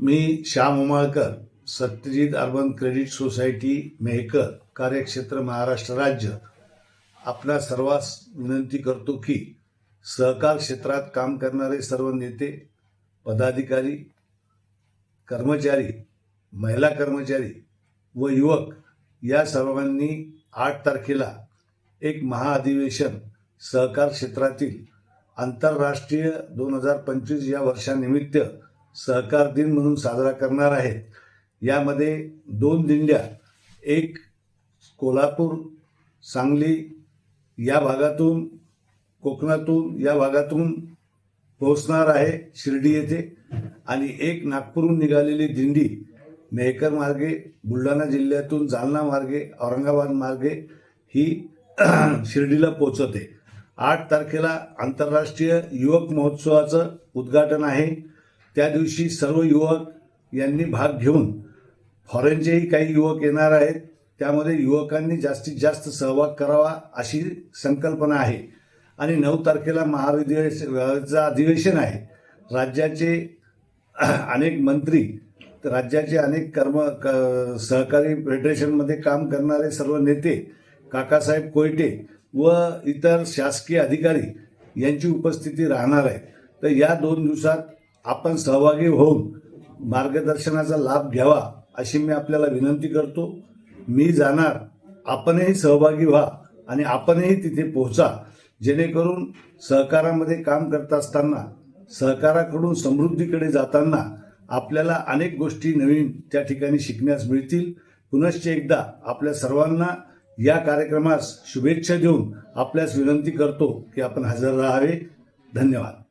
मी Shyam Umalkar Satyajit urban credit society Mehkar कार्यक्षेत्र महाराष्ट्र राज्य. आपल्या सर्वांस विनंती करतो की सहकार क्षेत्रात काम करणारे सर्व नेते पदाधिकारी कर्मचारी महिला कर्मचारी व युवक या सर्वांनी आठ तारखेला एक महाअधिवेशन सहकार क्षेत्रातील आंतरराष्ट्रीय दोन हजार पंचवीस या वर्षानिमित्त सहकार दिन म्हणून साजरा करणार आहेत. यामध्ये दोन दिंड्या एक कोल्हापूर सांगली या भागातून कोकणातून या भागातून पोहोचणार आहे शिर्डी येथे आणि एक नागपूरहून निघालेली दिंडी मेहकर मार्गे बुलढाणा जिल्ह्यातून जालना मार्गे औरंगाबाद मार्गे ही शिर्डीला पोचवते आठ तारखेला आंतरराष्ट्रीय युवक महोत्सवाचं उद्घाटन आहे. त्या दिवशी सर्व युवक यांनी भाग घेऊन फॉरेनचेही काही युवक येणार आहेत. त्यामध्ये युवकांनी जास्तीत जास्त सहभाग करावा अशी संकल्पना आहे. आणि नऊ तारखेला महाविद्यालयाचं अधिवेशन आहे. राज्याचे अनेक मंत्री राज्याचे अनेक कर्म क सहकारी फेडरेशनमध्ये काम करणारे सर्व नेते काकासाहेब कोयटे व इतर शासकीय अधिकारी यांची उपस्थिती राहणार आहे. तर या दोन दिवसात आपण सहभागी होऊन मार्गदर्शनाचा लाभ घ्यावा अशी मी आपल्याला विनंती करतो. मी जाणार आपणही सहभागी व्हा आणि आपणही तिथे पोहोचा. जेणेकरून सहकारामध्ये काम करत असताना सहकाराकडून समृद्धीकडे जाताना आपल्याला अनेक गोष्टी नवीन त्या ठिकाणी शिकण्यास मिळतील. पुनश्च एकदा आपल्या सर्वांना या कार्यक्रमास शुभेच्छा देऊन आपल्यास विनंती करतो की आपण हजर राहावे. धन्यवाद.